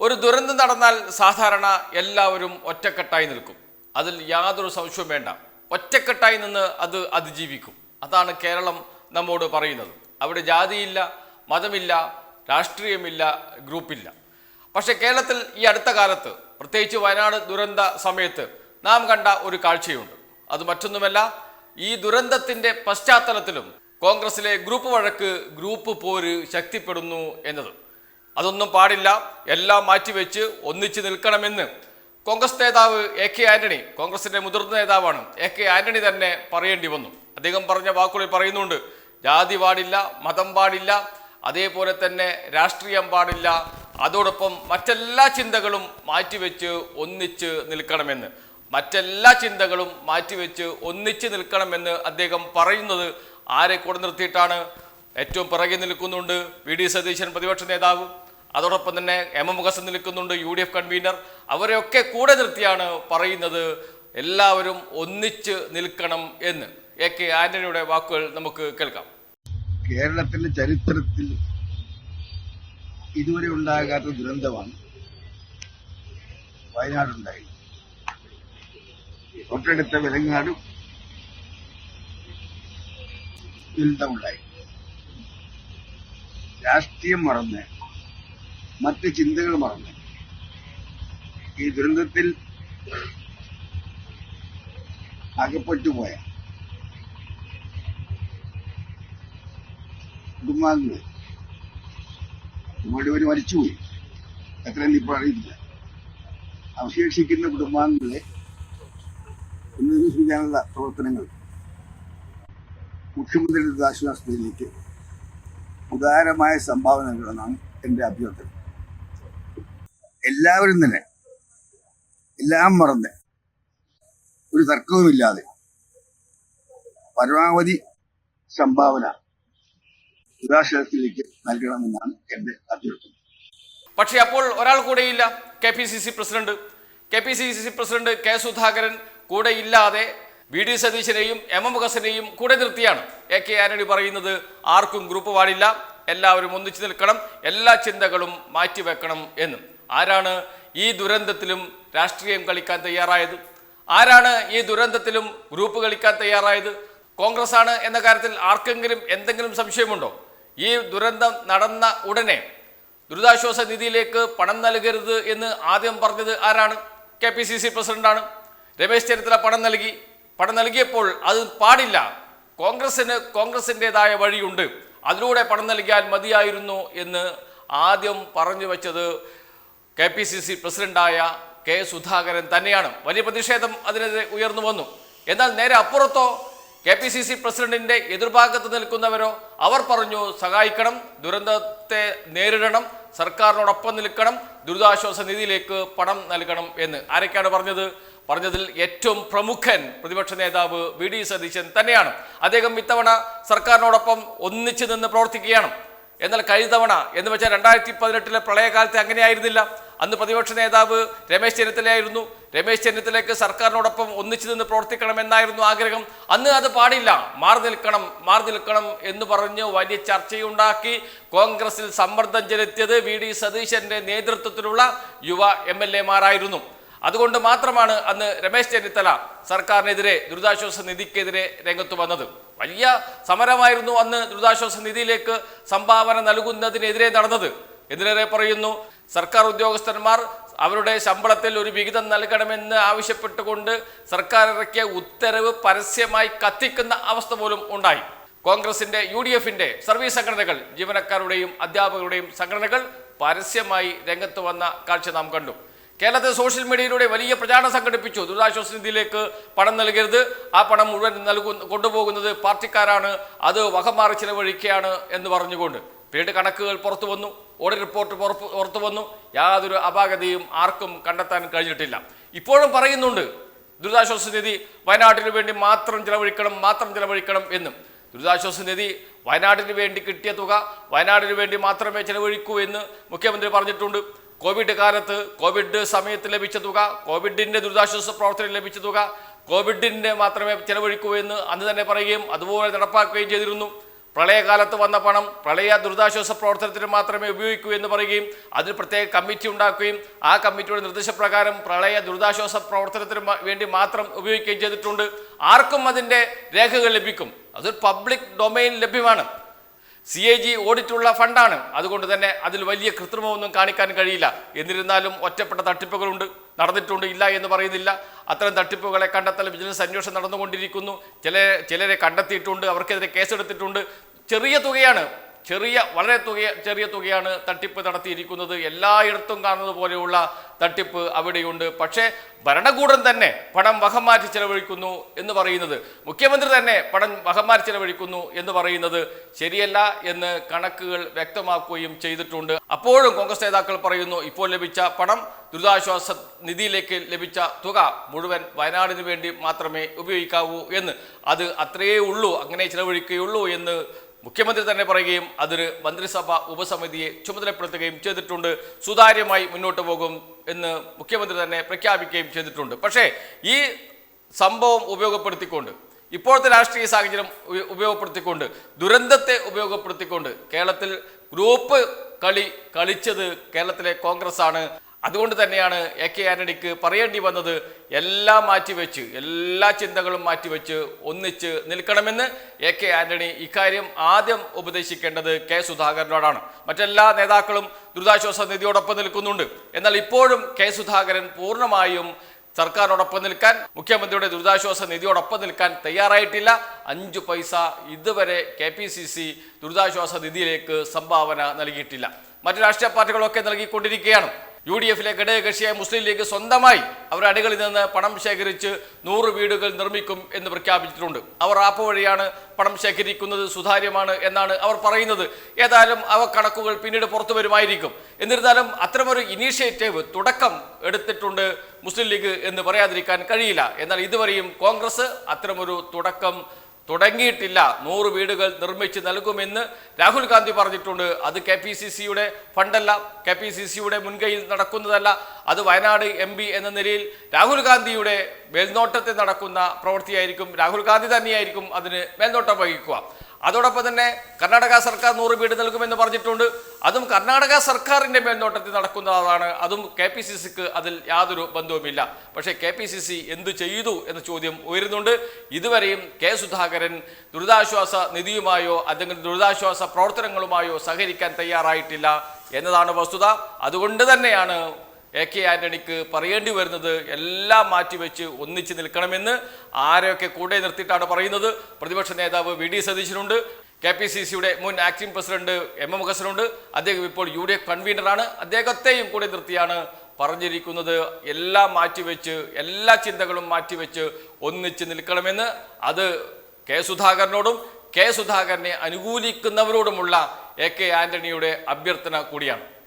ഒരു ദുരന്തം നടന്നാൽ സാധാരണ എല്ലാവരും ഒറ്റക്കെട്ടായി നിൽക്കും. അതിൽ യാതൊരു സംശയവും വേണ്ട. ഒറ്റക്കെട്ടായി നിന്ന് അത് അതിജീവിക്കും. അതാണ് കേരളം നമ്മോട് പറയുന്നത്. അവിടെ ജാതിയില്ല മതമില്ല രാഷ്ട്രീയമില്ല ഗ്രൂപ്പില്ല. പക്ഷേ കേരളത്തിൽ ഈ അടുത്ത കാലത്ത് പ്രത്യേകിച്ച് വയനാട് ദുരന്ത സമയത്ത് നാം കണ്ട ഒരു കാഴ്ചയുണ്ട്. അത് മറ്റൊന്നുമല്ല ഈ ദുരന്തത്തിന്റെ പശ്ചാത്തലത്തിലും കോൺഗ്രസിലെ ഗ്രൂപ്പ് വഴക്ക് ഗ്രൂപ്പ് പോര് ശക്തിപ്പെടുന്നു എന്നത്. അതൊന്നും പാടില്ല. എല്ലാം മാറ്റിവെച്ച് ഒന്നിച്ച് നിൽക്കണമെന്ന് കോൺഗ്രസ് നേതാവ് എ കെ ആന്റണി കോൺഗ്രസിന്റെ മുതിർന്ന നേതാവാണ് എ കെ ആന്റണി തന്നെ പറയേണ്ടി വന്നു. അദ്ദേഹം പറഞ്ഞ വാക്കുകളിൽ പറയുന്നുണ്ട് ജാതി പാടില്ല മതം പാടില്ല അതേപോലെ തന്നെ രാഷ്ട്രീയം പാടില്ല. അതോടൊപ്പം മറ്റെല്ലാ ചിന്തകളും മാറ്റിവെച്ച് ഒന്നിച്ച് നിൽക്കണമെന്ന് മറ്റെല്ലാ ചിന്തകളും മാറ്റിവെച്ച് ഒന്നിച്ച് നിൽക്കണമെന്ന് അദ്ദേഹം പറയുന്നത് ആരെ കൂടെ നിർത്തിയിട്ടാണ്? ഏറ്റവും പിറകെ നിൽക്കുന്നുണ്ട് വി ഡി സതീശൻ പ്രതിപക്ഷ നേതാവ്. അതോടൊപ്പം തന്നെ എം എം മുഖസ് നിൽക്കുന്നുണ്ട് യു ഡി എഫ് കൺവീനർ. അവരെയൊക്കെ കൂടെ നിർത്തിയാണ് പറയുന്നത് എല്ലാവരും ഒന്നിച്ച് നിൽക്കണം എന്ന്. എ കെ ആന്റണിയുടെ വാക്കുകൾ നമുക്ക് കേൾക്കാം. കേരളത്തിന്റെ ചരിത്രത്തിൽ ഇതുവരെ ഉണ്ടാകാത്ത ദുരന്തമാണ് വയനാടുണ്ടായി തൊട്ടടുത്ത വിലങ്ങാടും ദുരന്തമുണ്ടായി. രാഷ്ട്രീയം മറന്ന്. മറ്റ് ചിന്തകൾ മറന്ന്. ഈ ദുരന്തത്തിൽ അകപ്പെട്ടുപോയ കുടുംബാംഗങ്ങൾ മുഴുവൻ മരിച്ചുപോയി. എത്രയെന്ന് ഇപ്പോൾ അറിയില്ല അവശേഷിക്കുന്ന കുടുംബാംഗങ്ങളെ പുനരധിവസിപ്പിക്കാനുള്ള പ്രവർത്തനങ്ങൾ മുഖ്യമന്ത്രിയുടെ ദുരിതാശ്വാസത്തിലേക്ക് ഉദാരമായ സംഭാവന നൽകണമെന്നാണ് എന്റെ അഭ്യർത്ഥന. എല്ലാവരും തന്നെ എല്ലാം മറന്ന് ഒരു തർക്കവുമില്ലാതെ പരമാവധി സംഭാവന ദുരാശ്രയത്തിലേക്ക് നൽകണമെന്നാണ് എന്റെ അഭ്യർത്ഥന. പക്ഷേ അപ്പോൾ ഒരാൾ കൂടെയില്ല K P C C president. K P C C president K Sudhakaran കൂടെ ഇല്ലാതെ വി ഡി സതീശനെയും എം എം ഹസനെയും കൂടെ നിർത്തിയാണ്. എ കെ ആന്റണി പറയുന്നത് ആർക്കും ഗ്രൂപ്പ് പാടില്ല. എല്ലാവരും ഒന്നിച്ചു നിൽക്കണം. എല്ലാ ചിന്തകളും മാറ്റിവെക്കണം എന്നും. ആരാണ് ഈ ദുരന്തത്തിലും രാഷ്ട്രീയം കളിക്കാൻ തയ്യാറായത്? ആരാണ് ഈ ദുരന്തത്തിലും ഗ്രൂപ്പ് കളിക്കാൻ തയ്യാറായത്? കോൺഗ്രസ് ആണ് എന്ന കാര്യത്തിൽ ആർക്കെങ്കിലും എന്തെങ്കിലും സംശയമുണ്ടോ? ഈ ദുരന്തം നടന്ന ഉടനെ ദുരിതാശ്വാസ നിധിയിലേക്ക് പണം നൽകരുത് എന്ന് ആദ്യം പറഞ്ഞത് ആരാണ്? കെ പി സി സി പ്രസിഡന്റാണ്. രമേശ് ചെന്നിത്തല പണം നൽകി. പണം നൽകിയപ്പോൾ അത് പാടില്ല. കോൺഗ്രസിന് കോൺഗ്രസിന്റെതായ വഴിയുണ്ട്. അതിലൂടെ പണം നൽകിയാൽ മതിയായിരുന്നു എന്ന് ആദ്യം പറഞ്ഞു വെച്ചത് കെ പി സി സി പ്രസിഡന്റായ കെ സുധാകരൻ തന്നെയാണ്. വലിയ പ്രതിഷേധം അതിനെതിരെ ഉയർന്നു വന്നു. എന്നാൽ നേരെ അപ്പുറത്തോ കെ പി സി സി പ്രസിഡന്റിന്റെ എതിർഭാഗത്ത് നിൽക്കുന്നവരോ അവർ പറഞ്ഞു സഹായിക്കണം ദുരന്തത്തെ നേരിടണം സർക്കാരിനോടൊപ്പം നിൽക്കണം ദുരിതാശ്വാസ നിധിയിലേക്ക് പണം നൽകണം എന്ന്. ആരൊക്കെയാണ് പറഞ്ഞത്? പറഞ്ഞതിൽ ഏറ്റവും പ്രമുഖൻ പ്രതിപക്ഷ നേതാവ് വി ഡി സതീശൻ തന്നെയാണ്. അദ്ദേഹം ഇത്തവണ സർക്കാരിനോടൊപ്പം ഒന്നിച്ചു നിന്ന് പ്രവർത്തിക്കുകയാണ്. എന്നാൽ കഴിഞ്ഞ തവണ എന്ന് വെച്ചാൽ രണ്ടായിരത്തി പതിനെട്ടിലെ പ്രളയകാലത്ത് അങ്ങനെയായിരുന്നില്ല. അന്ന് പ്രതിപക്ഷ നേതാവ് രമേശ് ചെന്നിത്തലയായിരുന്നു. രമേശ് ചെന്നിത്തലയ്ക്ക് സർക്കാരിനോടൊപ്പം ഒന്നിച്ചു നിന്ന് പ്രവർത്തിക്കണമെന്നായിരുന്നു ആഗ്രഹം. അന്ന് അത് പാടില്ല. മാറി നിൽക്കണം മാറി നിൽക്കണം എന്ന് പറഞ്ഞ് വലിയ ചർച്ചയുണ്ടാക്കി കോൺഗ്രസിൽ സമ്മർദ്ദം ചെലുത്തിയത് വി ഡി സതീശന്റെ നേതൃത്വത്തിലുള്ള യുവ എം എൽ എമാരായിരുന്നു അതുകൊണ്ട് മാത്രമാണ് അന്ന് രമേശ് ചെന്നിത്തല സർക്കാരിനെതിരെ ദുരിതാശ്വാസ നിധിക്കെതിരെ രംഗത്ത് വന്നത്. വലിയ സമരമായിരുന്നു അന്ന് ദുരിതാശ്വാസ നിധിയിലേക്ക് സംഭാവന നൽകുന്നതിനെതിരെ നടന്നത്. എന്തിനേറെ പറയുന്നു സർക്കാർ ഉദ്യോഗസ്ഥന്മാർ അവരുടെ ശമ്പളത്തിൽ ഒരു വിഹിതം നൽകണമെന്ന് ആവശ്യപ്പെട്ടുകൊണ്ട് സർക്കാർ ഇറക്കിയ ഉത്തരവ് പരസ്യമായി കത്തിക്കുന്ന അവസ്ഥ പോലും ഉണ്ടായി. കോൺഗ്രസിന്റെ യു ഡി എഫിന്റെ സർവീസ് സംഘടനകൾ ജീവനക്കാരുടെയും അധ്യാപകരുടെയും സംഘടനകൾ പരസ്യമായി രംഗത്ത് വന്ന കാഴ്ച നാം കണ്ടു. കേരളത്തിൽ സോഷ്യൽ മീഡിയയിലൂടെ വലിയ പ്രചാരണം സംഘടിപ്പിച്ചു. ദുരിതാശ്വാസ നിധിയിലേക്ക് പണം നൽകരുത്. ആ പണം മുഴുവൻ നൽകു കൊണ്ടുപോകുന്നത് പാർട്ടിക്കാരാണ്. അത് വകമാറി ചിലവഴിക്കുകയാണ് എന്ന് പറഞ്ഞുകൊണ്ട് പിന്നീട് കണക്കുകൾ പുറത്തു വന്നു. ഓഡിറ്റ് റിപ്പോർട്ട് പുറത്തു വന്നു. യാതൊരു അപാകതയും ആർക്കും കണ്ടെത്താൻ കഴിഞ്ഞിട്ടില്ല. ഇപ്പോഴും പറയുന്നുണ്ട് ദുരിതാശ്വാസ നിധി വയനാട്ടിന് വേണ്ടി മാത്രം ചിലവഴിക്കണം മാത്രം ചിലവഴിക്കണം എന്നും. ദുരിതാശ്വാസ നിധി വയനാടിന് വേണ്ടി കിട്ടിയ തുക വയനാടിന് വേണ്ടി മാത്രമേ ചിലവഴിക്കൂ എന്ന് മുഖ്യമന്ത്രി പറഞ്ഞിട്ടുണ്ട്. കോവിഡ് കാലത്ത് കോവിഡ് സമയത്ത് ലഭിച്ച തുക കോവിഡിന്റെ ദുരിതാശ്വാസ പ്രവർത്തനം ലഭിച്ച തുക കോവിഡിന്റെ മാത്രമേ ചെലവഴിക്കൂ എന്ന് അന്ന് തന്നെ പറയുകയും അതുപോലെ നടപ്പാക്കുകയും ചെയ്തിരുന്നു. പ്രളയകാലത്ത് വന്ന പണം പ്രളയ ദുരിതാശ്വാസ പ്രവർത്തനത്തിന് മാത്രമേ ഉപയോഗിക്കൂ എന്ന് പറയുകയും അതിൽ പ്രത്യേക കമ്മിറ്റി ഉണ്ടാക്കുകയും ആ കമ്മിറ്റിയുടെ നിർദ്ദേശപ്രകാരം പ്രളയ ദുരിതാശ്വാസ പ്രവർത്തനത്തിന് വേണ്ടി മാത്രം ഉപയോഗിക്കുകയും ചെയ്തിട്ടുണ്ട്. ആർക്കും അതിന്റെ രേഖകൾ ലഭിക്കും. അതൊരു പബ്ലിക് ഡൊമൈൻ ലഭ്യമാണ്. സി എ ജി ഓഡിറ്റുള്ള ഫണ്ടാണ്. അതുകൊണ്ട് തന്നെ അതിൽ വലിയ കൃത്രിമമൊന്നും കാണിക്കാൻ കഴിയില്ല. എന്നിരുന്നാലും ഒറ്റപ്പെട്ട തട്ടിപ്പുകളുണ്ട് നടന്നിട്ടുണ്ട് ഇല്ല എന്ന് പറയുന്നില്ല. അത്തരം തട്ടിപ്പുകളെ കണ്ടെത്തൽ വിജിലൻസ് അന്വേഷണം നടന്നുകൊണ്ടിരിക്കുന്നു. ചില ചിലരെ കണ്ടെത്തിയിട്ടുണ്ട് അവർക്കെതിരെ കേസെടുത്തിട്ടുണ്ട്. ചെറിയ തുകയാണ്. ചെറിയ വളരെ തുക ചെറിയ തുകയാണ് തട്ടിപ്പ് നടത്തിയിരിക്കുന്നത്. എല്ലായിടത്തും കാണുന്നത് പോലെയുള്ള തട്ടിപ്പ് അവിടെയുണ്ട്. പക്ഷേ ഭരണകൂടം തന്നെ പണം വഹമാറ്റി ചെലവഴിക്കുന്നു എന്ന് പറയുന്നത് മുഖ്യമന്ത്രി തന്നെ പണം വഹമാറ്റി ചെലവഴിക്കുന്നു എന്ന് പറയുന്നത് ശരിയല്ല എന്ന് കണക്കുകൾ വ്യക്തമാക്കുകയും ചെയ്തിട്ടുണ്ട്. അപ്പോഴും കോൺഗ്രസ് നേതാക്കൾ പറയുന്നു ഇപ്പോൾ ലഭിച്ച പണം ദുരിതാശ്വാസ നിധിയിലേക്ക് ലഭിച്ച തുക മുഴുവൻ വയനാടിന് വേണ്ടി മാത്രമേ ഉപയോഗിക്കാവൂ എന്ന്. അത് അത്രയേ ഉള്ളൂ അങ്ങനെ ചെലവഴിക്കുകയുള്ളൂ എന്ന് മുഖ്യമന്ത്രി തന്നെ പറയുകയും അതൊരു മന്ത്രിസഭ ഉപസമിതിയെ ചുമതലപ്പെടുത്തുകയും ചെയ്തിട്ടുണ്ട്. സുതാര്യമായി മുന്നോട്ട് പോകും എന്ന് മുഖ്യമന്ത്രി തന്നെ പ്രഖ്യാപിക്കുകയും ചെയ്തിട്ടുണ്ട്. പക്ഷേ ഈ സംഭവം ഉപയോഗപ്പെടുത്തിക്കൊണ്ട് ഇപ്പോഴത്തെ രാഷ്ട്രീയ സാഹചര്യം ഉപ- ഉപയോഗപ്പെടുത്തിക്കൊണ്ട് ദുരന്തത്തെ ഉപയോഗപ്പെടുത്തിക്കൊണ്ട് കേരളത്തിൽ ഗ്രൂപ്പ് കളി കളിച്ചത് കേരളത്തിലെ കോൺഗ്രസ് ആണ് അതുകൊണ്ട് തന്നെയാണ് എ കെ ആന്റണിക്ക് പറയേണ്ടി വന്നത് എല്ലാം മാറ്റിവെച്ച് എല്ലാ ചിന്തകളും മാറ്റിവെച്ച് ഒന്നിച്ച് നിൽക്കണമെന്ന് എ കെ ആന്റണി ഇക്കാര്യം ആദ്യം ഉപദേശിക്കേണ്ടത് കെ സുധാകരനോടാണ്. മറ്റെല്ലാ നേതാക്കളും ദുരിതാശ്വാസ നിധിയോടൊപ്പം നിൽക്കുന്നുണ്ട്. എന്നാൽ ഇപ്പോഴും കെ സുധാകരൻ പൂർണമായും സർക്കാരിനോടൊപ്പം നിൽക്കാൻ മുഖ്യമന്ത്രിയുടെ ദുരിതാശ്വാസ നിധിയോടൊപ്പം നിൽക്കാൻ തയ്യാറായിട്ടില്ല. അഞ്ചു പൈസ ഇതുവരെ കെ പി സി സി ദുരിതാശ്വാസ നിധിയിലേക്ക് സംഭാവന നൽകിയിട്ടില്ല. മറ്റു രാഷ്ട്രീയ പാർട്ടികളൊക്കെ നൽകിക്കൊണ്ടിരിക്കുകയാണ്. യു ഡി എഫിലെ ഘടകകക്ഷിയായ മുസ്ലിം ലീഗ് സ്വന്തമായി അവരുടെ അടികളിൽ നിന്ന് പണം ശേഖരിച്ച് നൂറ് വീടുകൾ നിർമ്മിക്കും എന്ന് പ്രഖ്യാപിച്ചിട്ടുണ്ട്. അവർ ആപ്പ് വഴിയാണ് പണം ശേഖരിക്കുന്നത് സുതാര്യമാണ് എന്നാണ് അവർ പറയുന്നത്. ഏതായാലും അവ കണക്കുകൾ പിന്നീട് പുറത്തു വരുമായിരിക്കും. എന്നിരുന്നാലും അത്തരമൊരു ഇനീഷ്യേറ്റീവ് തുടക്കം എടുത്തിട്ടുണ്ട് മുസ്ലിം ലീഗ് എന്ന് പറയാതിരിക്കാൻ കഴിയില്ല. എന്നാൽ ഇതുവരെയും കോൺഗ്രസ് അത്തരമൊരു തുടക്കം തുടങ്ങിയിട്ടില്ല. നൂറ് വീടുകൾ നിർമ്മിച്ച് നൽകുമെന്ന് രാഹുൽ ഗാന്ധി പറഞ്ഞിട്ടുണ്ട്. അത് കെ പി സി സിയുടെ ഫണ്ടല്ല. കെ പി സി സിയുടെ മുൻകൈയിൽ നടക്കുന്നതല്ല. അത് വയനാട് എം പി എന്ന നിലയിൽ രാഹുൽ ഗാന്ധിയുടെ മേൽനോട്ടത്തിൽ നടക്കുന്ന പ്രവൃത്തിയായിരിക്കും. രാഹുൽ ഗാന്ധി തന്നെയായിരിക്കും അതിന് മേൽനോട്ടം വഹിക്കുക. അതോടൊപ്പം തന്നെ കർണാടക സർക്കാർ നൂറ് വീട് നൽകുമെന്ന് പറഞ്ഞിട്ടുണ്ട്. അതും കർണാടക സർക്കാരിന്റെ മേൽനോട്ടത്തിൽ നടക്കുന്നതാണ് അതും കെ പി സി സിക്ക് അതിൽ യാതൊരു ബന്ധവുമില്ല. പക്ഷേ കെ പി സി സി എന്തു ചെയ്തു എന്ന ചോദ്യം ഉയരുന്നുണ്ട്. ഇതുവരെയും കെ സുധാകരൻ ദുരിതാശ്വാസ നിധിയുമായോ അല്ലെങ്കിൽ ദുരിതാശ്വാസ പ്രവർത്തനങ്ങളുമായോ സഹകരിക്കാൻ തയ്യാറായിട്ടില്ല എന്നതാണ് വസ്തുത. അതുകൊണ്ട് തന്നെയാണ് എ കെ ആന്റണിക്ക് പറയേണ്ടി വരുന്നത് എല്ലാം മാറ്റിവെച്ച് ഒന്നിച്ച് നിൽക്കണമെന്ന് ആരെയൊക്കെ കൂടെ നിർത്തിയിട്ടാണ് പറയുന്നത്. പ്രതിപക്ഷ നേതാവ് വി ഡി സതീശനുണ്ട്. കെ പി സി സിയുടെ മുൻ ആക്ടിംഗ് പ്രസിഡന്റ് എം എം ഹസനുണ്ട് അദ്ദേഹം ഇപ്പോൾ യു ഡി എഫ് കൺവീനറാണ്. അദ്ദേഹത്തെയും കൂടെ നിർത്തിയാണ് പറഞ്ഞിരിക്കുന്നത്. എല്ലാം മാറ്റിവെച്ച് എല്ലാ ചിന്തകളും മാറ്റിവെച്ച് ഒന്നിച്ച് നിൽക്കണമെന്ന്. അത് കെ സുധാകരനോടും കെ സുധാകരനെ അനുകൂലിക്കുന്നവരോടുമുള്ള എ കെ ആന്റണിയുടെ അഭ്യർത്ഥന കൂടിയാണ്.